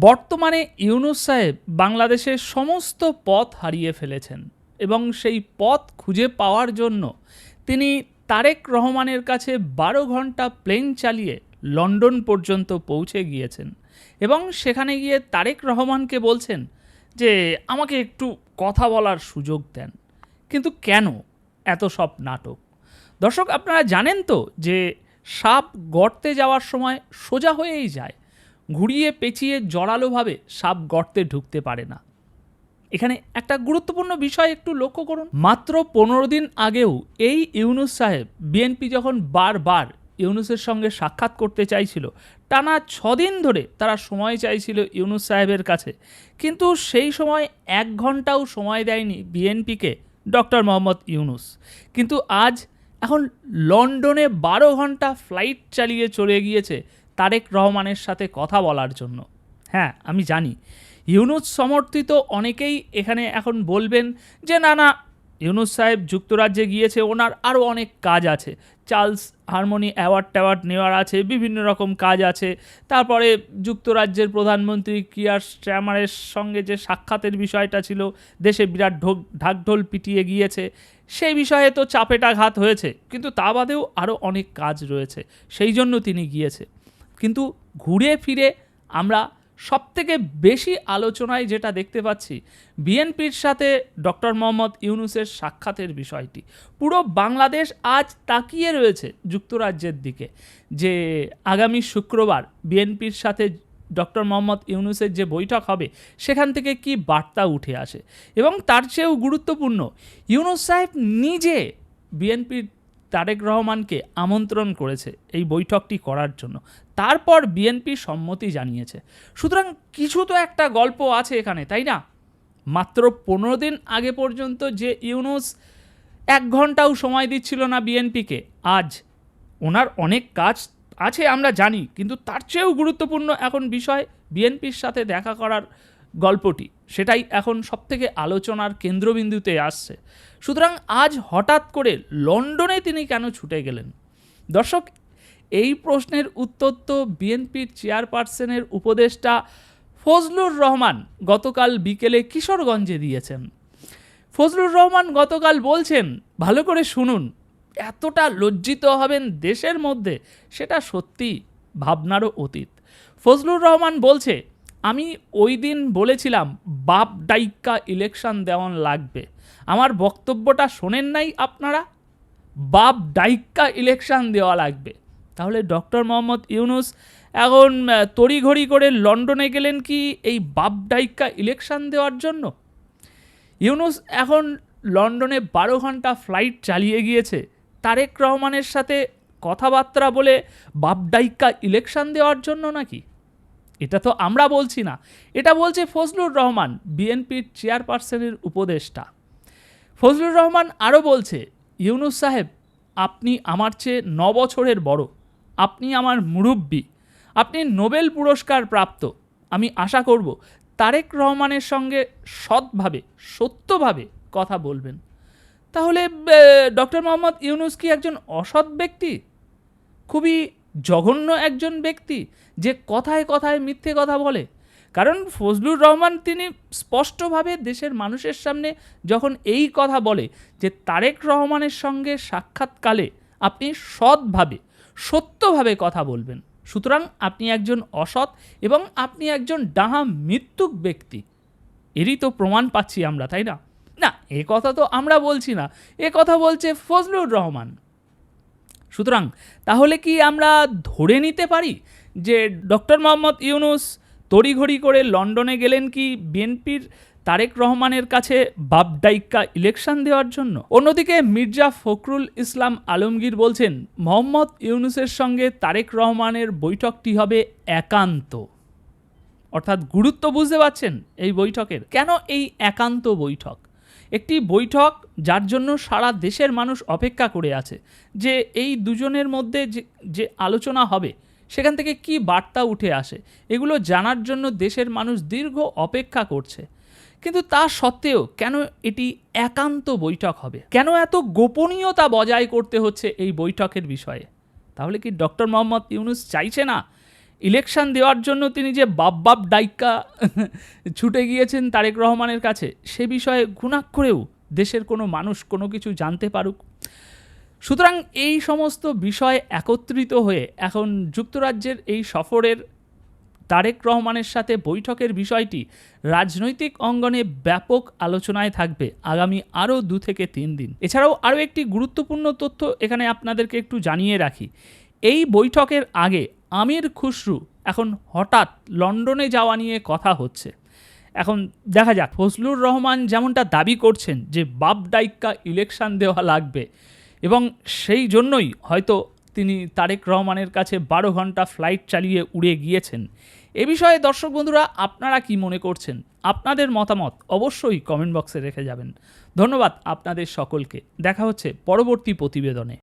বর্তমানে ইউনুস সাহেব বাংলাদেশের সমস্ত পথ হারিয়ে ফেলেছেন এবং সেই পথ খুঁজে পাওয়ার জন্য তিনি তারেক রহমানের কাছে বারো ঘণ্টা প্লেন চালিয়ে লন্ডন পর্যন্ত পৌঁছে গিয়েছেন এবং সেখানে গিয়ে তারেক রহমানকে বলছেন যে, আমাকে একটু কথা বলার সুযোগ দেন। কিন্তু কেন এত সব নাটক? দর্শক, আপনারা জানেন তো যে সাপ গর্তে যাওয়ার সময় সোজা হয়েই যায়। ঘুরিয়ে পেঁচিয়ে জড়ালোভাবে সাপ গর্তে ঢুকতে পারে না। এখানে একটা গুরুত্বপূর্ণ বিষয় একটু লক্ষ্য করুন। মাত্র পনেরো দিন আগেও এই ইউনুস সাহেব বিএনপি যখন বারবার ইউনুসের সঙ্গে সাক্ষাৎ করতে চাইছিল, টানা ছদিন ধরে তারা সময় চাইছিল ইউনুস সাহেবের কাছে। কিন্তু সেই সময় এক ঘন্টাও সময় দেয়নি বিএনপিকে ডক্টর মোহাম্মদ ইউনুস। কিন্তু আজ এখন লন্ডনে বারো ঘণ্টা ফ্লাইট চালিয়ে চলে গিয়েছে তারেক রহমানের সাথে কথা বলার জন্য। হ্যাঁ আমি জানি। ইউনুস সমর্থিত অনেকেই এখানে এখন বলবেন যে, না না, ইউনুস সাহেব যুক্তরাজ্যে গিয়েছে, ওনার আরও অনেক কাজ আছে। চার্লস হারমোনি অ্যাওয়ার্ড ট্যাওয়ার্ড নেওয়ার আছে, বিভিন্ন রকম কাজ আছে। তারপরে যুক্তরাজ্যের প্রধানমন্ত্রী কিয়ার স্ট্যামারের সঙ্গে যে সাক্ষাতের বিষয়টা ছিল, দেশে বিরাট ঢোক ঢাকঢোল পিটিয়ে গিয়েছে, সেই বিষয়ে তো চাপেটাঘাত হয়েছে। কিন্তু তা বাদেও আরও অনেক কাজ রয়েছে। সেই জন্য তিনি গিয়েছে। কিন্তু ঘুরে ফিরে আমরা সবথেকে বেশি আলোচনায় যেটা দেখতে পাচ্ছি, বিএনপির সাথে ডক্টর মোহাম্মদ ইউনুসের সাক্ষাতের বিষয়টি। পুরো বাংলাদেশ আজ তাকিয়ে রয়েছে যুক্তরাজ্যের দিকে যে আগামী শুক্রবার বিএনপির সাথে ডক্টর মোহাম্মদ ইউনুসের যে বৈঠক হবে, সেখান থেকে কি বার্তা উঠে আসে? এবং তার চেয়েও গুরুত্বপূর্ণ, ইউনুস সাহেব নিজে বিএনপির তারেক রহমানকে আমন্ত্রণ করেছে এই বৈঠকটি করার জন্য। তারপর বিএনপি সম্মতি জানিয়েছে। সুতরাং কিছু তো একটা গল্প আছে এখানে, তাই না? মাত্র পনেরো দিন আগে পর্যন্ত যে ইউনুস এক ঘন্টাও সময় দিচ্ছিল না বিএনপিকে আজ ওনার অনেক কাজ আছে আমরা জানি, কিন্তু তার চেয়েও গুরুত্বপূর্ণ এখন বিষয় বিএনপির সাথে দেখা করার গল্পটি। সেটাই এখন সবথেকে আলোচনার কেন্দ্রবিন্দুতে আসছে। সুতরাং আজ হঠাৎ করে লন্ডনে তিনি কেন ছুটে গেলেন? দর্শক, এই প্রশ্নের উত্তর তো বিএনপির চেয়ারপারসনের উপদেষ্টা ফজলুর রহমান গতকাল বিকেলে কিশোরগঞ্জে দিয়েছেন। ফজলুর রহমান গতকাল বলছেন, ভালো করে শুনুন, এতটা লজ্জিত হবেন দেশের মধ্যে, সেটা সত্যি ভাবনারও অতীত। ফজলুর রহমান বলছে আমি ওই দিন বলেছিলাম, বাপ ডাইক্কা ইলেকশন দেওয়ান লাগবে। আমার বক্তব্যটা শোনেন নাই আপনারা? বাপ ডাইক্কা ইলেকশন দেওয়া লাগবে। তাহলে ডক্টর মোহাম্মদ ইউনুস এখন তড়িঘড়ি করে লন্ডনে গেলেন কি এই বাপ ডাইক্কা ইলেকশন দেওয়ার জন্য? ইউনুস এখন লন্ডনে বারো ঘণ্টা ফ্লাইট চালিয়ে গিয়েছে। তারেক রহমানের সাথে কথাবার্তা বলে বাপডাইক্কা ইলেকশন দেওয়ার জন্য নাকি? এটা তো আমরা বলছি না। এটা বলছে ফজলুর রহমান, বিএনপির চেয়ারপারসনের উপদেষ্টা। ফজলুর রহমান আরও বলছে, ইউনুস সাহেব, আপনি আমার চেয়ে ন বছরের বড়। আপনি আমার মুরব্বী। আপনি নোবেল পুরস্কার প্রাপ্ত। আমি আশা করব তারেক রহমানের সঙ্গে সৎভাবে, সত্যভাবে কথা বলবেন। তাহলে ডক্টর মোহাম্মদ ইউনুস কি একজন অসৎ ব্যক্তি? খুবই জঘন্য একজন ব্যক্তি যে কথায় কথায় মিথ্যে কথা বলে। কারণ ফজলুর রহমান তিনি স্পষ্টভাবে দেশের মানুষের সামনে যখন এই কথা বলে যে তারেক রহমানের সঙ্গে সাক্ষাৎকালে আপনি সৎভাবে, সত্যভাবে কথা বলবেন, সুতরাং আপনি একজন অসৎ এবং আপনি একজন ডাহা মৃত্যুক ব্যক্তি। এরই তো প্রমাণ পাচ্ছি আমরা, তাই না? না, এ কথা তো আমরা বলছি না, এ কথা বলছে ফজলুর রহমান। সুতরাং তাহলে কি আমরা ধরে নিতে পারি যে ডক্টর মোহাম্মদ ইউনুস তড়িঘড়ি করে লন্ডনে গেলেন কি বিএনপির তারেক রহমানের কাছে বাপডাইক্কা ইলেকশন দেওয়ার জন্য? অন্যদিকে মির্জা ফখরুল ইসলাম আলমগীর বলছেন, মোহাম্মদ ইউনুসের সঙ্গে তারেক রহমানের বৈঠকটি হবে একান্ত। অর্থাৎ গুরুত্ব বুঝতে পারছেন এই বৈঠকের। কেন এই একান্ত বৈঠক? একটি বৈঠক যার জন্য সারা দেশের মানুষ অপেক্ষা করে আছে যে এই দুজনের মধ্যে যে যে আলোচনা হবে, সেখান থেকে কি বার্তা উঠে আসে, এগুলো জানার জন্য দেশের মানুষ দীর্ঘ অপেক্ষা করছে। কিন্তু তা সত্ত্বেও কেন এটি একান্ত বৈঠক হবে? কেন এত গোপনীয়তা বজায় করতে হচ্ছে এই বৈঠকের বিষয়ে? তাহলে কি ডক্টর মোহাম্মদ ইউনুস চাইছে না ইলেকশন দেওয়ার জন্য তিনি যে বাপ বাপ ডাইকা ছুটে গিয়েছেন তারেক রহমানের কাছে, সে বিষয়ে ঘুণাক্ষরেও দেশের কোনো মানুষ কোনো কিছু জানতে পারুক। সুতরাং এই সমস্ত বিষয় একত্রিত হয়ে এখন যুক্তরাজ্যের এই সফরের তারেক রহমানের সাথে বৈঠকের বিষয়টি রাজনৈতিক অঙ্গনে ব্যাপক আলোচনায় থাকবে আগামী আরও দু থেকে তিন দিন। এছাড়াও আরও একটি গুরুত্বপূর্ণ তথ্য এখানে আপনাদেরকে একটু জানিয়ে রাখি। এই বৈঠকের আগে আমির খুসরু এখন হঠাৎ লন্ডনে যাওয়া নিয়ে কথা হচ্ছে। এখন দেখা যাক, ফজলুর রহমান যেমনটা দাবি করছেন যে বাপ ডাইক্কা ইলেকশন দেওয়া লাগবে এবং সেই জন্যই হয়তো তিনি তারেক রহমানের কাছে বারো ঘণ্টা ফ্লাইট চালিয়ে উড়ে গিয়েছেন। এ বিষয়ে দর্শক বন্ধুরা, আপনারা কি মনে করছেন? আপনাদের মতামত অবশ্যই কমেন্ট বক্সে রেখে যাবেন। ধন্যবাদ আপনাদের সকলকে। দেখা হচ্ছে পরবর্তী প্রতিবেদনে।